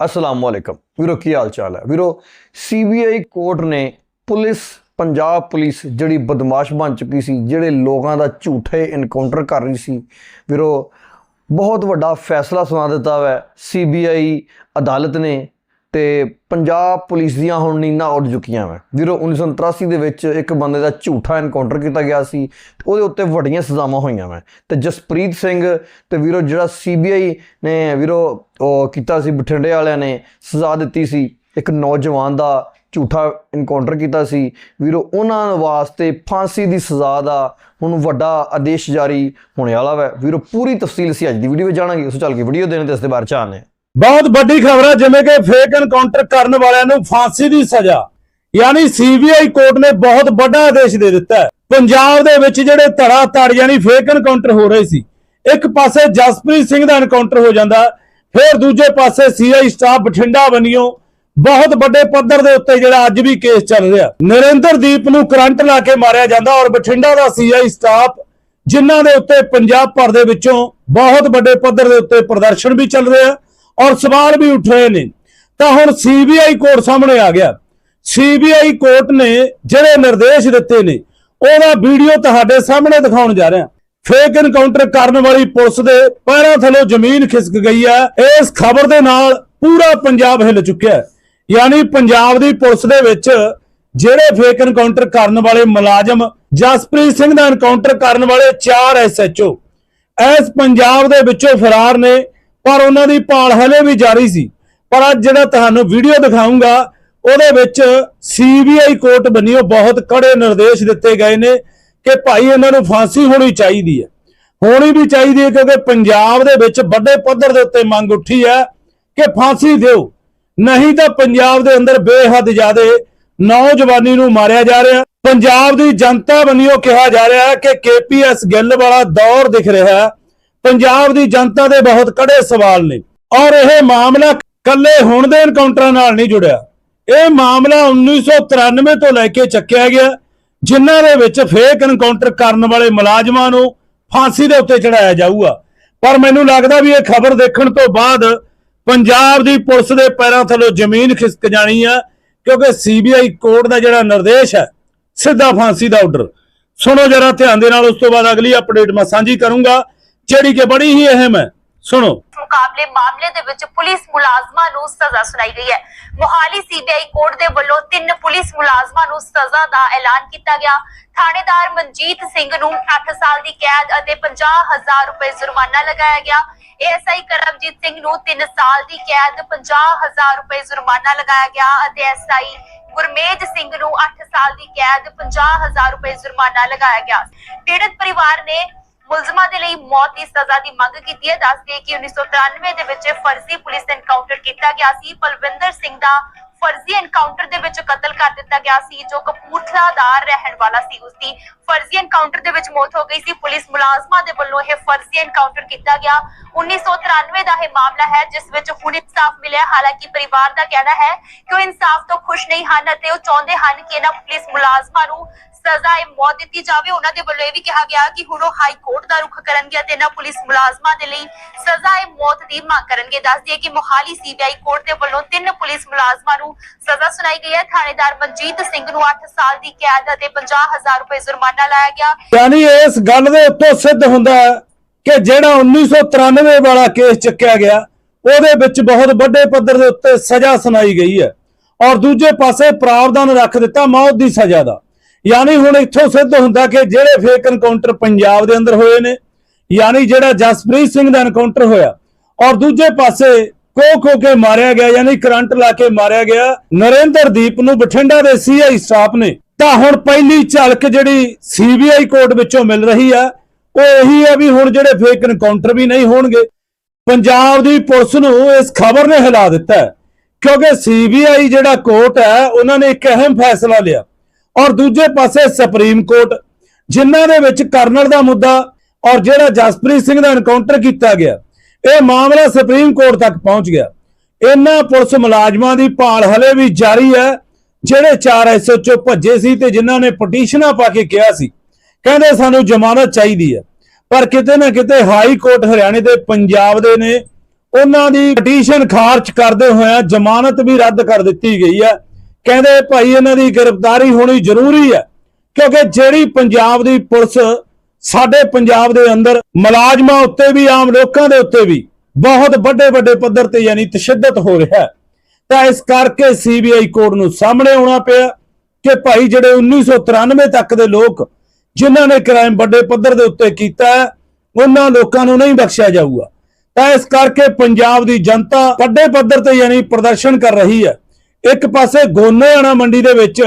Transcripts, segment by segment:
ਅਸਲਾਮ ਵਾਲੇਕਮ ਵੀਰੋ, ਕੀ ਹਾਲ ਚਾਲ ਹੈ? ਵੀਰੋ ਸੀਬੀਆਈ ਕੋਰਟ ਨੇ ਪੁਲਿਸ, ਪੰਜਾਬ ਪੁਲਿਸ ਜਿਹੜੀ ਬਦਮਾਸ਼ ਬਣ ਚੁੱਕੀ ਸੀ, ਜਿਹੜੇ ਲੋਕਾਂ ਦਾ ਝੂਠੇ ਇਨਕਾਊਂਟਰ ਕਰ ਰਹੀ ਸੀ, ਵੀਰੋ, ਬਹੁਤ ਵੱਡਾ ਫੈਸਲਾ ਸੁਣਾ ਦਿੱਤਾ ਹੈ ਸੀਬੀਆਈ ਅਦਾਲਤ ਨੇ ਤੇ ਪੰਜਾਬ ਪੁਲਿਸ ਦੀਆਂ ਹੁਣ ਨੀਨਾ ਉੱਡ ਚੁੱਕੀਆਂ ਵਾ। ਵੀਰੋ 1983 ਦੇ ਵਿੱਚ ਇੱਕ ਬੰਦੇ ਦਾ ਝੂਠਾ ਐਨਕਾਊਂਟਰ ਕੀਤਾ ਗਿਆ ਸੀ, ਉਹਦੇ ਉੱਤੇ ਵੱਡੀਆਂ ਸਜ਼ਾਵਾਂ ਹੋਈਆਂ ਵਾ। ਤੇ ਜਸਪ੍ਰੀਤ ਸਿੰਘ ਤੇ ਵੀਰੋ ਜਿਹੜਾ ਸੀਬੀਆਈ ਨੇ ਵੀਰੋ, ਉਹ ਕੀਤਾ ਸੀ, ਬਠਿੰਡੇ ਵਾਲਿਆਂ ਨੇ ਸਜ਼ਾ ਦਿੱਤੀ ਸੀ। ਇੱਕ ਨੌਜਵਾਨ ਦਾ ਝੂਠਾ ਐਨਕਾਊਂਟਰ ਕੀਤਾ ਸੀ। ਵੀਰੋ, ਉਹਨਾਂ ਵਾਸਤੇ ਫਾਂਸੀ ਦੀ ਸਜ਼ਾ ਦਾ ਹੁਣ ਵੱਡਾ ਆਦੇਸ਼ ਜਾਰੀ ਹੋਣੇ ਵਾਲਾ ਵਾ। ਵੀਰੋ, ਪੂਰੀ ਤਫਸੀਲ ਅਸੀਂ ਅੱਜ ਦੀ ਵੀਡੀਓ ਵਿੱਚ ਜਾਣਾਂਗੇ। ਉਸ ਚੱਲ ਕੇ ਵੀਡੀਓ ਦੇਣ ਤੇ ਇਸ ਦੇ ਬਾਰੇ ਚਾਹਨੇ ਬਹੁਤ ਵੱਡੀ ਖਬਰ ਹੈ ਜਿਵੇਂ ਕਿ ਫੇਕ ਐਨਕਾਊਂਟਰ ਕਰਨ ਵਾਲਿਆਂ ਨੂੰ ਫਾਂਸੀ ਦੀ ਸਜ਼ਾ। ਯਾਨੀ ਸੀਬੀਆਈ ਕੋਰਟ ਨੇ ਬਹੁਤ ਵੱਡਾ ਆਦੇਸ਼ ਦੇ ਦਿੱਤਾ ਹੈ। ਪੰਜਾਬ ਦੇ ਵਿੱਚ ਜਿਹੜੇ ਧੜਾ ਧੜ ਯਾਨੀ ਫੇਕ ਐਨਕਾਊਂਟਰ ਹੋ ਰਹੇ ਸੀ, ਇੱਕ ਪਾਸੇ ਜਸਪ੍ਰੀਤ ਸਿੰਘ ਦਾ ਐਨਕਾਊਂਟਰ ਹੋ ਜਾਂਦਾ, ਫਿਰ ਦੂਜੇ ਪਾਸੇ ਸੀਆਈ ਸਟਾਫ ਬਠਿੰਡਾ ਬਨਿਓ ਬਹੁਤ ਵੱਡੇ ਪੱਧਰ ਦੇ ਉੱਤੇ ਜਿਹੜਾ ਅੱਜ ਵੀ ਕੇਸ ਚੱਲ ਰਿਹਾ। ਨਰਿੰਦਰਦੀਪ ਨੂੰ ਕਰੰਟ ਲਾ ਕੇ ਮਾਰਿਆ ਜਾਂਦਾ ਔਰ ਬਠਿੰਡਾ ਦਾ ਸੀਆਈ ਸਟਾਫ ਜਿਨ੍ਹਾਂ ਦੇ ਉੱਤੇ ਪੰਜਾਬ ਭਰ ਦੇ ਵਿੱਚੋਂ ਬਹੁਤ ਵੱਡੇ ਪੱਧਰ ਦੇ ਉੱਤੇ ਪ੍ਰਦਰਸ਼ਨ ਵੀ ਚੱਲ ਰਿਹਾ। ਔਰ ਸਵਾਲ ਵੀ ਉੱਠ ਰਹੇ ਨੇ। ਤਾਂ ਹੁਣ ਸੀਬੀਆਈ ਕੋਰਟ ਸਾਹਮਣੇ ਆ ਗਿਆ। ਸੀਬੀਆਈ ਕੋਰਟ ਨੇ ਜਿਹੜੇ ਨਿਰਦੇਸ਼ ਦਿੱਤੇ ਨੇ, ਉਹਦਾ ਵੀਡੀਓ ਤੁਹਾਡੇ ਸਾਹਮਣੇ ਦਿਖਾਉਣ ਜਾ ਰਿਹਾ। ਫੇਕ ਐਨਕਾਊਂਟਰ ਕਰਨ ਵਾਲੀ ਪੁਲਿਸ ਦੇ ਪੈਰਾਂ ਥੱਲੋਂ ਜ਼ਮੀਨ ਖਿਸਕ ਗਈ ਹੈ। ਇਸ ਖਬਰ ਦੇ ਨਾਲ ਪੂਰਾ ਪੰਜਾਬ ਹਿੱਲ ਚੁੱਕਿਆ ਯਾਨੀ ਪੰਜਾਬ ਦੀ ਪੁਲਿਸ ਦੇ ਵਿੱਚ ਜਿਹੜੇ ਫੇਕ ਇਨਕਾਊਂਟਰ ਕਰਨ ਵਾਲੇ ਮੁਲਾਜ਼ਮ, ਜਸਪ੍ਰੀਤ ਸਿੰਘ ਦਾ ਇਨਕਾਊਂਟਰ ਕਰਨ ਵਾਲੇ 4 ਐਸਐਚਓ ਇਸ ਪੰਜਾਬ ਦੇ ਵਿੱਚੋਂ ਫਰਾਰ ਨੇ। ਪਰ ਉਹਨਾਂ ਦੀ ਭਾਲ ਹਲੇ ਵੀ ਜਾਰੀ ਸੀ। ਪਰ ਅੱਜ ਜਿਹੜਾ ਤੁਹਾਨੂੰ ਵੀਡੀਓ ਦਿਖਾਉਂਗਾ ਉਹਦੇ ਵਿੱਚ ਸੀਬੀਆਈ ਕੋਰਟ ਬੰਨਿਓ ਬਹੁਤ ਕੜੇ ਨਿਰਦੇਸ਼ ਦਿੱਤੇ ਗਏ ਨੇ ਕਿ ਭਾਈ ਇਹਨਾਂ ਨੂੰ ਫਾਂਸੀ ਹੋਣੀ ਚਾਹੀਦੀ ਹੈ। ਹੋਣੀ ਵੀ ਚਾਹੀਦੀ ਹੈ ਕਿਉਂਕਿ ਪੰਜਾਬ ਦੇ ਵਿੱਚ ਵੱਡੇ ਪੱਧਰ ਦੇ ਉੱਤੇ ਮੰਗ ਉੱਠੀ ਹੈ ਕਿ ਫਾਂਸੀ ਦਿਓ। ਨਹੀਂ ਤਾਂ ਪੰਜਾਬ ਦੇ ਅੰਦਰ ਬੇਹੱਦ ਜ਼ਿਆਦੇ ਨੌਜਵਾਨੀ ਨੂੰ ਮਾਰਿਆ ਜਾ ਰਿਹਾ। ਪੰਜਾਬ ਦੀ ਜਨਤਾ ਬੰਨਿਓ ਕਿਹਾ ਜਾ ਰਿਹਾ ਹੈ ਕਿ ਕੇਪੀਐਸ ਗਿੱਲ ਵਾਲਾ ਦੌਰ ਦਿਖ ਰਿਹਾ ਪੰਜਾਬ ਦੀ ਜਨਤਾ ਦੇ ਬਹੁਤ ਕੜੇ ਸਵਾਲ ਨੇ ਔਰ ਇਹ ਮਾਮਲਾ ਕੱਲੇ ਹੁਣ ਦੇ ਐਨਕਾਊਂਟਰਾਂ ਨਾਲ ਨਹੀਂ ਜੁੜਿਆ। ਇਹ ਮਾਮਲਾ 1993 ਤੋਂ ਲੈ ਕੇ ਚੱਕਿਆ ਗਿਆ, ਜਿਨ੍ਹਾਂ ਦੇ ਵਿੱਚ ਫੇਕ ਐਨਕਾਊਂਟਰ ਕਰਨ ਵਾਲੇ ਮੁਲਾਜ਼ਮਾਂ ਨੂੰ ਫਾਂਸੀ ਦੇ ਉੱਤੇ ਚੜਾਇਆ ਜਾਊਗਾ। ਪਰ ਮੈਨੂੰ ਲੱਗਦਾ ਵੀ ਇਹ ਖਬਰ ਦੇਖਣ ਤੋਂ ਬਾਅਦ ਪੰਜਾਬ ਦੀ ਪੁਲਿਸ ਦੇ ਪੈਰਾਂ ਥੱਲੋਂ ਜ਼ਮੀਨ ਖਿਸਕ ਜਾਣੀ ਆ, ਕਿਉਂਕਿ ਸੀਬੀਆਈ ਕੋਰਟ ਦਾ ਜਿਹੜਾ ਨਿਰਦੇਸ਼ ਹੈ, ਸਿੱਧਾ ਫਾਂਸੀ ਦਾ ਆਰਡਰ ਸੁਣੋ ਜਰਾ ਧਿਆਨ ਦੇ ਨਾਲ, ਉਸ ਤੋਂ ਬਾਅਦ ਅਗਲੀ ਅਪਡੇਟ ਮੈਂ ਸਾਂਝੀ ਕਰੂੰਗਾ। ਜਿਹੜੀ ਕਿ ਬੜੀ ਹੀ ਅਹਿਮ ਹੈ ਸੁਣੋ। ਮੁਕਾਬਲੇ ਮਾਮਲੇ ਦੇ ਵਿੱਚ ਪੁਲਿਸ ਮੁਲਾਜ਼ਮਾਂ ਨੂੰ ਸਜ਼ਾ ਸੁਣਾਈ ਗਈ ਹੈ। ਮੋਹਾਲੀ ਸੀਬੀਆਈ ਕੋਰਟ ਦੇ ਵੱਲੋਂ ਤਿੰਨ ਪੁਲਿਸ ਮੁਲਾਜ਼ਮਾਂ ਨੂੰ ਸਜ਼ਾ ਦਾ ਐਲਾਨ ਕੀਤਾ ਗਿਆ। ਥਾਣੇਦਾਰ ਮਨਜੀਤ ਸਿੰਘ ਨੂੰ 8 ਸਾਲ ਦੀ ਕੈਦ ਅਤੇ 50000 ਰੁਪਏ ਜੁਰਮਾਨਾ ਲਗਾਇਆ ਗਿਆ। ਏਐਸਆਈ ਕਰਮਜੀਤ ਸਿੰਘ ਨੂੰ 3 ਸਾਲ ਦੀ ਕੈਦ 50000 ਰੁਪਏ ਜੁਰਮਾਨਾ ਲਗਾਇਆ ਗਿਆ ਅਤੇ ਐਸਆਈ ਗੁਰਮੇਜ ਸਿੰਘ ਨੂੰ 8 ਸਾਲ ਦੀ ਕੈਦ 50000 ਰੁਪਏ ਜੁਰਮਾਨਾ ਲਗਾਇਆ ਗਿਆ। ਪੀੜਤ ਪਰਿਵਾਰ ਨੇ ਮੁਲਜ਼ਮਾਂ ਦੇ ਲਈ ਮੌਤ ਦੀ ਸਜ਼ਾ ਦੀ ਮੰਗ ਕੀਤੀ ਹੈ। ਦੱਸਦੇ ਕਿ 1993 ਦੇ ਵਿੱਚ ਫਰਜ਼ੀ ਪੁਲਿਸ ਐਨਕਾਊਂਟਰ ਕੀਤਾ ਗਿਆ ਸੀ। ਪਲਵਿੰਦਰ ਸਿੰਘ ਦਾ ਫਰਜ਼ੀ ਐਨਕਾਊਂਟਰ ਦੇ ਵਿੱਚ ਕਤਲ ਕਰ ਦਿੱਤਾ ਗਿਆ ਸੀ, ਜੋ ਕਪੂਰਥਲਾ ਦਾ ਰਹਿਣ ਵਾਲਾ ਸੀ ਉਸ ਦੀ ਫਰਜ਼ੀ ਐਨਕਾਊਂਟਰ ਦੇ ਵਿੱਚ ਮੌਤ ਹੋ ਗਈ ਸੀ। ਪੁਲਿਸ ਮੁਲਾਜ਼ਮਾਂ ਦੇ ਵੱਲੋਂ ਇਹ ਫਰਜ਼ੀ ਐਨਕਾਊਂਟਰ ਕੀਤਾ ਗਿਆ। 1993 ਦਾ ਇਹ ਮਾਮਲਾ ਹੈ, ਜਿਸ ਵਿੱਚ ਹੁਣ ਇਨਸਾਫ ਮਿਲਿਆ ਹਾਲਾਂਕਿ ਪਰਿਵਾਰ ਦਾ ਕਹਿਣਾ ਹੈ ਕਿ ਉਹ ਇਨਸਾਫ ਤੋਂ ਖੁਸ਼ ਨਹੀਂ ਹਨ ਅਤੇ ਉਹ ਚਾਹੁੰਦੇ ਹਨ ਕਿ ਇਹਨਾਂ ਪੁਲਿਸ ਮੁਲਾਜ਼ਮਾਂ ਨੂੰ ਸਜ਼ਾ ਇਹ ਮੌਤ ਦਿੱਤੀ ਜਾਵੇ। ਉਹਨਾਂ ਦੇ ਵੱਲੋਂ ਇਹ ਵੀ ਕਿਹਾ ਗਿਆ ਕਿ ਹੁਣ ਉਹ ਹਾਈ ਕੋਰਟ ਦਾ ਰੁਖ ਕਰਨਗੇ ਅਤੇ ਇਹਨਾਂ ਪੁਲਿਸ ਮੁਲਾਜ਼ਮਾਂ ਦੇ ਲਈ ਸਜ਼ਾ ਇਹ ਮੌਤ ਦੀ ਮੰਗ ਕਰਨਗੇ। ਦੱਸ ਦਈਏ ਕਿ ਮੋਹਾਲੀ ਸੀਬੀਆਈ ਕੋਰਟ ਦੇ ਵੱਲੋਂ ਤਿੰਨ ਪੁਲਿਸ ਮੁਲਾਜ਼ਮਾਂ ਨੂੰ ਸਜ਼ਾ ਸੁਣਾਈ ਗਈ ਹੈ। ਥਾਣੇਦਾਰ ਮਨਜੀਤ ਸਿੰਘ ਨੂੰ 8 ਸਾਲ ਦੀ ਕੈਦ ਅਤੇ 50000 ਰੁਪਏ ਜੁਰਮਾਨਾ ਲਾਇਆ ਗਿਆ। ਯਾਨੀ ਇਸ ਗੱਲ ਦੇ ਉੱਤੋਂ ਸਿੱਧ ਹੁੰਦਾ ਹੈ ਕਿ ਜਿਹੜਾ 1993 ਵਾਲਾ ਕੇਸ ਚੱਕਿਆ ਗਿਆ, ਉਹਦੇ ਵਿੱਚ ਬਹੁਤ ਵੱਡੇ ਪੱਧਰ ਦੇ ਉੱਤੇ ਸਜ਼ਾ ਸੁਣਾਈ ਗਈ ਹੈ। ਔਰ ਦੂਜੇ ਪਾਸੇ ਪ੍ਰਾਵਧਾਨ ਰੱਖ ਦਿੱਤਾ ਮੌਤ ਦੀ ਸਜ਼ਾ ਦਾ। ਯਾਨੀ ਹੁਣ ਇੱਥੋਂ ਸਿੱਧ ਹੁੰਦਾ ਕਿ ਜਿਹੜੇ ਫੇਕ ਐਨਕਾਊਂਟਰ ਪੰਜਾਬ ਦੇ ਅੰਦਰ ਹੋਏ ਨੇ, ਯਾਨੀ ਜਿਹੜਾ ਜਸਪ੍ਰੀਤ ਸਿੰਘ ਦਾ ਐਨਕਾਊਂਟਰ ਹੋਇਆ, ਔਰ ਦੂਜੇ ਪਾਸੇ ਕੋ ਕੋ ਕੇ ਮਾਰਿਆ ਗਿਆ, ਯਾਨੀ ਕਰੰਟ ਲਾ ਕੇ ਮਾਰਿਆ ਗਿਆ। ਨਰਿੰਦਰਦੀਪ ਨੂੰ ਬਠਿੰਡਾ ਦੇ ਸੀਆਈ ਸਟਾਫ ਨੇ, ਤਾਂ ਹੁਣ ਪਹਿਲੀ ਝਲਕ ਜਿਹੜੀ ਸੀਬੀਆਈ ਕੋਰਟ ਵਿੱਚੋਂ ਮਿਲ ਰਹੀ ਆ, ਉਹ ਇਹੀ ਹੈ ਵੀ ਹੁਣ ਜਿਹੜੇ ਫੇਕ ਐਨਕਾਊਂਟਰ ਵੀ ਨਹੀਂ ਹੋਣਗੇ। ਪੰਜਾਬ ਦੀ ਪੁਲਿਸ ਨੂੰ ਇਸ ਖਬਰ ਨੇ ਹਿਲਾ ਦਿੱਤਾ ਹੈ, ਕਿਉਂਕਿ ਸੀਬੀਆਈ ਜਿਹੜਾ ਕੋਰਟ ਹੈ, ਉਹਨਾਂ ਨੇ ਇੱਕ ਅਹਿਮ ਫੈਸਲਾ ਲਿਆ। ਔਰ ਦੂਜੇ ਪਾਸੇ ਸੁਪਰੀਮ ਕੋਰਟ ਜਿਨ੍ਹਾਂ ਦੇ ਵਿੱਚ ਕਰਨਲ ਦਾ ਮੁੱਦਾ ਔਰ ਜਿਹੜਾ ਜਸਪ੍ਰੀਤ ਸਿੰਘ ਦਾ ਐਨਕਾਊਂਟਰ ਕੀਤਾ ਗਿਆ ਇਹ ਮਾਮਲਾ ਸੁਪਰੀਮ ਕੋਰਟ ਤੱਕ ਪਹੁੰਚ ਗਿਆ। ਇਹਨਾਂ ਪੁਲਿਸ ਮੁਲਾਜ਼ਮਾਂ ਦੀ ਭਾਲ ਹਲੇ ਵੀ ਜਾਰੀ ਹੈ, ਜਿਹੜੇ ਚਾਰ ਐਸਐਚਓ ਭੱਜੇ ਸੀ ਤੇ ਜਿਨ੍ਹਾਂ ਨੇ ਪਟੀਸ਼ਨਾਂ ਪਾ ਕੇ ਕਿਹਾ ਸੀ। ਕਹਿੰਦੇ ਸਾਨੂੰ ਜ਼ਮਾਨਤ ਚਾਹੀਦੀ ਹੈ, ਪਰ ਕਿਤੇ ਨਾ ਕਿਤੇ ਹਾਈ ਕੋਰਟ ਹਰਿਆਣੇ ਦੇ ਪੰਜਾਬ ਦੇ ਨੇ, ਉਹਨਾਂ ਦੀ ਪਟੀਸ਼ਨ ਖਾਰਜ ਕਰਦੇ ਹੋਇਆ ਜ਼ਮਾਨਤ ਵੀ ਰੱਦ ਕਰ ਦਿੱਤੀ ਗਈ ਹੈ। ਕਹਿੰਦੇ ਭਾਈ ਇਹਨਾਂ ਦੀ ਗ੍ਰਿਫਤਾਰੀ ਹੋਣੀ ਜ਼ਰੂਰੀ ਹੈ, ਕਿਉਂਕਿ ਜਿਹੜੀ ਪੰਜਾਬ ਦੀ ਪੁਲਿਸ ਸਾਡੇ ਪੰਜਾਬ ਦੇ ਅੰਦਰ ਮੁਲਾਜ਼ਮਾਂ ਉੱਤੇ ਵੀ, ਆਮ ਲੋਕਾਂ ਦੇ ਉੱਤੇ ਵੀ ਬਹੁਤ ਵੱਡੇ ਵੱਡੇ ਪੱਧਰ ਤੇ ਯਾਨੀ ਤਸ਼ੱਦਦ ਹੋ ਰਿਹਾ ਤਾਂ ਇਸ ਕਰਕੇ ਸੀਬੀਆਈ ਕੋਰਟ ਨੂੰ ਸਾਹਮਣੇ ਆਉਣਾ ਪਿਆ ਕਿ ਭਾਈ ਜਿਹੜੇ 1993 ਤੱਕ ਦੇ ਲੋਕ ਜਿਨ੍ਹਾਂ ਨੇ ਕ੍ਰਾਈਮ ਵੱਡੇ ਪੱਧਰ ਦੇ ਉੱਤੇ ਕੀਤਾ ਹੈ, ਉਹਨਾਂ ਲੋਕਾਂ ਨੂੰ ਨਹੀਂ ਬਖਸ਼ਿਆ ਜਾਊਗਾ। ਤਾਂ ਇਸ ਕਰਕੇ ਪੰਜਾਬ ਦੀ ਜਨਤਾ ਵੱਡੇ ਪੱਧਰ ਤੇ ਯਾਨੀ ਪ੍ਰਦਰਸ਼ਨ ਕਰ ਰਹੀ ਹੈ। ਇੱਕ ਪਾਸੇ ਗੋਨੇਆਣਾ ਮੰਡੀ ਦੇ ਵਿੱਚ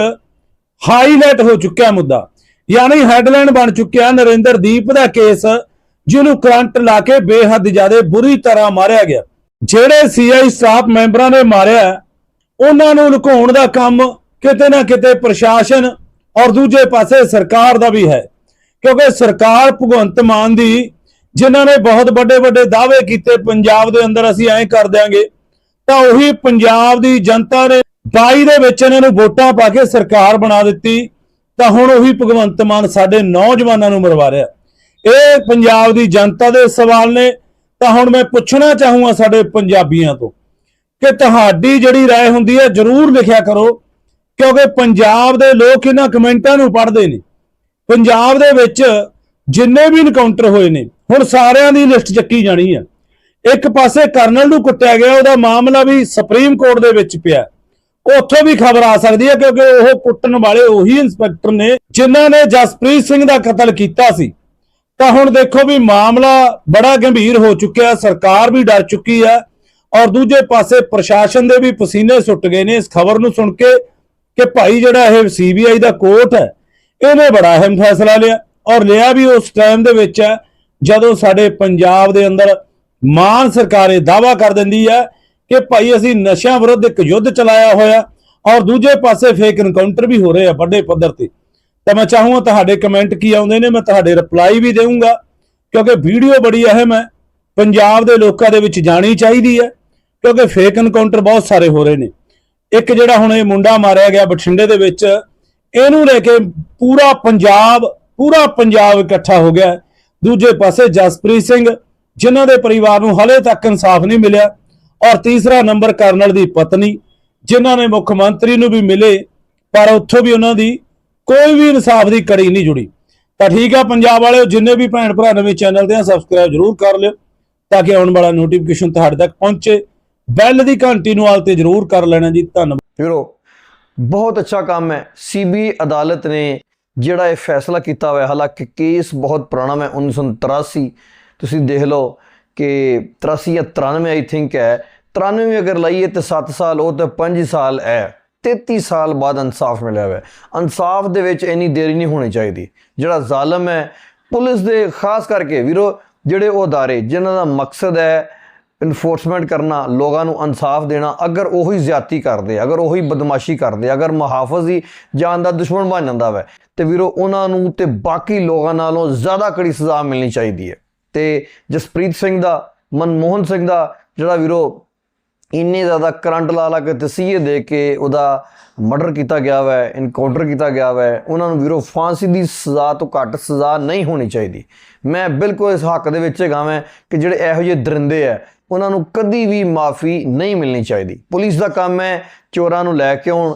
ਹਾਈਲਾਈਟ ਹੋ ਚੁੱਕਿਆ ਮੁੱਦਾ। ਯਾਨੀ ਹੈਡਲਾਈਨ ਬਣ ਚੁੱਕਿਆ ਨਰਿੰਦਰਦੀਪ ਦਾ ਕੇਸ, ਜਿਹਨੂੰ ਕਰੰਟ ਲਾ ਕੇ ਬੇਹੱਦ ਜ਼ਿਆਦਾ ਬੁਰੀ ਤਰ੍ਹਾਂ ਮਾਰਿਆ ਗਿਆ। ਜਿਹੜੇ ਸੀਆਈ ਸਟਾਫ ਮੈਂਬਰਾਂ ਨੇ ਮਾਰਿਆ, ਉਹਨਾਂ ਨੂੰ ਲੁਕਾਉਣ ਦਾ ਕੰਮ ਕਿਤੇ ਨਾ ਕਿਤੇ ਪ੍ਰਸ਼ਾਸਨ ਔਰ ਦੂਜੇ ਪਾਸੇ ਸਰਕਾਰ ਦਾ ਵੀ ਹੈ। ਕਿਉਂਕਿ ਸਰਕਾਰ ਭਗਵੰਤ ਮਾਨ ਦੀ, ਜਿਨ੍ਹਾਂ ਨੇ ਬਹੁਤ ਵੱਡੇ ਵੱਡੇ ਦਾਅਵੇ ਕੀਤੇ, ਪੰਜਾਬ ਦੇ ਅੰਦਰ ਅਸੀਂ ਐਂ ਕਰ ਦਿਆਂਗੇ, ਤਾਂ ਉਹੀ ਪੰਜਾਬ ਦੀ ਜਨਤਾ ਨੇ 22 ਦੇ ਵਿੱਚ ਇਹਨਾਂ ਨੂੰ ਵੋਟਾਂ ਪਾ ਕੇ ਸਰਕਾਰ ਬਣਾ ਦਿੱਤੀ। ਤਾਂ ਹੁਣ ਉਹੀ ਭਗਵੰਤ ਮਾਨ ਸਾਡੇ ਨੌਜਵਾਨਾਂ ਨੂੰ ਮਰਵਾ ਰਿਹਾ ਇਹ ਪੰਜਾਬ ਦੀ ਜਨਤਾ ਦੇ ਸਵਾਲ ਨੇ ਤਾਂ ਹੁਣ ਮੈਂ ਪੁੱਛਣਾ ਚਾਹੂੰਗਾ ਸਾਡੇ ਪੰਜਾਬੀਆਂ ਤੋਂ ਕਿ ਤੁਹਾਡੀ ਜਿਹੜੀ رائے ਹੁੰਦੀ ਹੈ ਜਰੂਰ ਲਿਖਿਆ ਕਰੋ ਕਿਉਂਕਿ ਪੰਜਾਬ ਦੇ ਲੋਕ ਇਹਨਾਂ ਕਮੈਂਟਾਂ ਨੂੰ ਪੜ੍ਹਦੇ ਨੇ ਪੰਜਾਬ ਦੇ ਵਿੱਚ ਜਿੰਨੇ ਵੀ ਇਨਕਾਊਂਟਰ ਹੋਏ ਨੇ ਹੁਣ ਸਾਰਿਆਂ ਦੀ ਲਿਸਟ ਚੱਕੀ ਜਾਣੀ ਆ ਇੱਕ ਪਾਸੇ ਕਰਨਲ ਨੂੰ ਕੁੱਟਿਆ ਗਿਆ ਉਹਦਾ ਮਾਮਲਾ ਵੀ ਸੁਪਰੀਮ ਕੋਰਟ ਦੇ ਵਿੱਚ ਪਿਆ ਉੱਥੋਂ ਵੀ ਖਬਰ ਆ ਸਕਦੀ ਹੈ ਕਿਉਂਕਿ ਉਹ ਕੁੱਟਣ ਵਾਲੇ ਉਹੀ ਇੰਸਪੈਕਟਰ ਨੇ ਜਿਨ੍ਹਾਂ ਨੇ ਜਸਪ੍ਰੀਤ ਸਿੰਘ ਦਾ ਕਤਲ ਕੀਤਾ ਸੀ। ਤਾਂ ਹੁਣ ਦੇਖੋ ਵੀ ਮਾਮਲਾ ਬੜਾ ਗੰਭੀਰ ਹੋ ਚੁੱਕਿਆ ਸਰਕਾਰ ਵੀ ਡਰ ਚੁੱਕੀ ਹੈ ਔਰ ਦੂਜੇ ਪਾਸੇ ਪ੍ਰਸ਼ਾਸਨ ਦੇ ਵੀ ਪਸੀਨੇ ਸੁੱਟ ਗਏ ਨੇ। ਇਸ ਖਬਰ ਨੂੰ ਸੁਣ ਕੇ ਕਿ ਭਾਈ ਜਿਹੜਾ ਇਹ ਸੀਬੀਆਈ ਦਾ ਕੋਰਟ ਹੈ, ਇਹਨੇ ਬੜਾ ਅਹਿਮ ਫੈਸਲਾ ਲਿਆ ਔਰ ਲਿਆ ਵੀ ਉਸ ਟਾਈਮ ਦੇ ਵਿੱਚ ਹੈ, ਜਦੋਂ ਸਾਡੇ ਪੰਜਾਬ ਦੇ ਅੰਦਰ ਮਾਨ ਸਰਕਾਰ ਇਹ ਦਾਵਾ ਕਰ ਦਿੰਦੀ ਹੈ ਕਿ ਭਾਈ ਅਸੀਂ ਨਸ਼ਿਆਂ ਵਿਰੁੱਧ ਇੱਕ ਯੁੱਧ ਚਲਾਇਆ ਹੋਇਆ ਔਰ ਦੂਜੇ ਪਾਸੇ ਫੇਕ ਇਨਕਾਊਂਟਰ ਵੀ ਹੋ ਰਹੇ ਆ ਵੱਡੇ ਪੱਧਰ ਤੇ। ਤਾਂ ਮੈਂ ਚਾਹੂੰਗਾ ਤੁਹਾਡੇ ਕਮੈਂਟ ਕੀ ਆਉਂਦੇ ਨੇ, ਮੈਂ ਤੁਹਾਡੇ ਰਿਪਲਾਈ ਵੀ ਦੇਵਾਂਗਾ ਕਿਉਂਕਿ ਵੀਡੀਓ ਬੜੀ ਅਹਿਮ ਹੈ। ਪੰਜਾਬ ਦੇ ਲੋਕਾਂ ਦੇ ਵਿੱਚ ਜਾਣੀ ਚਾਹੀਦੀ ਹੈ, ਕਿਉਂਕਿ ਫੇਕ ਇਨਕਾਊਂਟਰ ਬਹੁਤ ਸਾਰੇ ਹੋ ਰਹੇ ਨੇ। ਇੱਕ ਜਿਹੜਾ ਹੁਣ ਇਹ ਮੁੰਡਾ ਮਾਰਿਆ ਗਿਆ ਬਠਿੰਡੇ ਦੇ ਵਿੱਚ, ਇਹਨੂੰ ਲੈ ਕੇ ਪੂਰਾ ਪੰਜਾਬ ਪੂਰਾ ਪੰਜਾਬ ਇਕੱਠਾ ਹੋ ਗਿਆ। ਦੂਜੇ ਪਾਸੇ ਜਸਪ੍ਰੀਤ ਸਿੰਘ, ਜਿਨ੍ਹਾਂ ਦੇ ਪਰਿਵਾਰ ਨੂੰ ਹਲੇ ਤੱਕ ਇਨਸਾਫ ਨਹੀਂ ਮਿਲਿਆ ਔਰ ਤੀਸਰਾ ਨੰਬਰ ਕਰਨਲ ਦੀ ਪਤਨੀ, ਜਿਨ੍ਹਾਂ ਨੇ ਮੁੱਖ ਮੰਤਰੀ ਨੂੰ ਵੀ ਮਿਲੇ, ਪਰ ਉੱਥੋਂ ਵੀ ਉਹਨਾਂ ਦੀ ਕੋਈ ਵੀ ਇਨਸਾਫ ਦੀ ਕੜੀ ਨਹੀਂ ਜੁੜੀ। ਤਾਂ ਠੀਕ ਆ ਪੰਜਾਬ ਵਾਲਿਓ, ਜਿੰਨੇ ਵੀ ਭੈਣ ਭਰਾ ਨਵੇਂ ਚੈਨਲ ਤੇ ਆ ਸਬਸਕ੍ਰਾਈਬ ਜਰੂਰ ਕਰ ਲਿਓ, ਤਾਂ ਕਿ ਆਉਣ ਵਾਲਾ ਨੋਟੀਫਿਕੇਸ਼ਨ ਤੁਹਾਡੇ ਤੱਕ ਪਹੁੰਚੇ। ਬੈਲ ਦੀ ਘੰਟੀ ਨੂੰ ਆਲ ਤੇ ਜਰੂਰ ਕਰ ਲੈਣਾ ਜੀ। ਧੰਨਵਾਦ। ਵੀਰੋ, ਬਹੁਤ ਅੱਛਾ ਕੰਮ ਹੈ। ਸੀਬੀ ਅਦਾਲਤ ਨੇ ਜਿਹੜਾ ਇਹ ਫੈਸਲਾ ਕੀਤਾ ਹੋਇਆ, ਹਾਲਾਂਕਿ ਕੇਸ ਬਹੁਤ ਪੁਰਾਣਾ ਹੈ 1983 ਤੁਸੀਂ ਦੇਖ ਲਓ ਕਿ 83 ਜਾਂ 93 ਆਈ ਥਿੰਕ ਹੈ। 93 ਅਗਰ ਲਈਏ ਤੇ 7 ਸਾਲ, ਉਹ ਤੇ 5 ਸਾਲ ਹੈ। 33 ਸਾਲ ਬਾਅਦ ਇਨਸਾਫ ਮਿਲਿਆ ਹੋਇਆ ਇਨਸਾਫ ਦੇ ਵਿੱਚ ਇੰਨੀ ਦੇਰੀ ਨਹੀਂ ਹੋਣੀ ਚਾਹੀਦੀ। ਜਿਹੜਾ ਜ਼ਾਲਮ ਹੈ, ਪੁਲਿਸ ਦੇ ਖਾਸ ਕਰਕੇ ਵੀਰੋ, ਜਿਹੜੇ ਉਹ ਅਦਾਰੇ, ਜਿਨ੍ਹਾਂ ਦਾ ਮਕਸਦ ਹੈ ਇਨਫੋਰਸਮੈਂਟ ਕਰਨਾ, ਲੋਕਾਂ ਨੂੰ ਇਨਸਾਫ ਦੇਣਾ, ਅਗਰ ਉਹੀ ਜ਼ਿਆਤੀ ਕਰਦੇ, ਅਗਰ ਉਹੀ ਬਦਮਾਸ਼ੀ ਕਰਦੇ, ਅਗਰ ਮੁਹਾਫਜ਼ ਹੀ ਜਾਨ ਦਾ ਦੁਸ਼ਮਣ ਬਣ ਜਾਂਦਾ ਵੈ, ਤੇ ਵੀਰੋ, ਉਹਨਾਂ ਨੂੰ ਤੇ ਬਾਕੀ ਲੋਕਾਂ ਨਾਲੋਂ ਜ਼ਿਆਦਾ ਕੜੀ ਸਜ਼ਾ ਮਿਲਣੀ ਚਾਹੀਦੀ ਹੈ। ਤੇ ਜਸਪ੍ਰੀਤ ਸਿੰਘ ਦਾ, ਮਨਮੋਹਨ ਸਿੰਘ ਦਾ, ਜਿਹੜਾ ਵੀਰੋ ਇੰਨੇ ਜ਼ਿਆਦਾ ਕਰੰਟ ਲਾ ਲਾ ਕੇ ਤਸੀਹੇ ਦੇ ਕੇ ਉਹਦਾ ਮਰਡਰ ਕੀਤਾ ਗਿਆ ਵੈ ਇਨਕਾਊਂਟਰ ਕੀਤਾ ਗਿਆ ਵੈ, ਉਹਨਾਂ ਨੂੰ ਵੀਰੋ ਫਾਂਸੀ ਦੀ ਸਜ਼ਾ ਤੋਂ ਘੱਟ ਸਜ਼ਾ ਨਹੀਂ ਹੋਣੀ ਚਾਹੀਦੀ। ਮੈਂ ਬਿਲਕੁਲ ਇਸ ਹੱਕ ਦੇ ਵਿੱਚ ਹੈਗਾ ਮੈਂ ਕਿ ਜਿਹੜੇ ਇਹੋ ਜਿਹੇ ਦਰਿੰਦੇ ਆ, ਉਹਨਾਂ ਨੂੰ ਕਦੀ ਵੀ ਮਾਫੀ ਨਹੀਂ ਮਿਲਣੀ ਚਾਹੀਦੀ। ਪੁਲਿਸ ਦਾ ਕੰਮ ਹੈ ਚੋਰਾਂ ਨੂੰ ਲੈ ਕੇ ਆਉਣ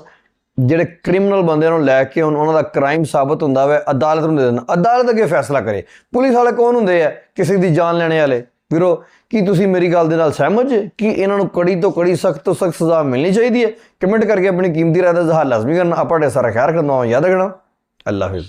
ਜਿਹੜੇ ਕ੍ਰਿਮੀਨਲ ਬੰਦਿਆਂ ਨੂੰ ਲੈ ਕੇ ਆਉਣ ਉਹਨਾਂ ਦਾ ਕ੍ਰਾਈਮ ਸਾਬਤ ਹੁੰਦਾ ਵੈ, ਅਦਾਲਤ ਨੂੰ ਦੇ ਦੇਣਾ। ਅਦਾਲਤ ਅੱਗੇ ਫੈਸਲਾ ਕਰੇ। ਪੁਲਿਸ ਵਾਲੇ ਕੌਣ ਹੁੰਦੇ ਆ? ਕਿਸੇ ਦੀ ਜਾਨ ਲੈਣੇ ਵਾਲੇ। ਵੀਰੋ, ਕੀ ਤੁਸੀਂ ਮੇਰੀ ਗੱਲ ਦੇ ਨਾਲ ਸਹਿਮਤ ਜੇ? ਕਿ ਇਹਨਾਂ ਨੂੰ ਕੜੀ ਤੋਂ ਕੜੀ ਸਖਤ ਤੋਂ ਸਖਤ ਸਜ਼ਾ ਮਿਲਣੀ ਚਾਹੀਦੀ ਹੈ? ਕਮੈਂਟ ਕਰਕੇ ਆਪਣੀ ਕੀਮਤੀ ਰਾਏ ਦਾ ਇਜ਼ਹਾਰ ਲਾਜ਼ਮੀ ਕਰਨਾ। ਆਪਾਂ ਤੁਹਾਡੇ ਸਾਰਾ ਖਿਆਲ ਰੱਖਣਾ ਯਾਦ ਰੱਖਣਾ। ਅੱਲਾ ਹਾਫਿਜ਼।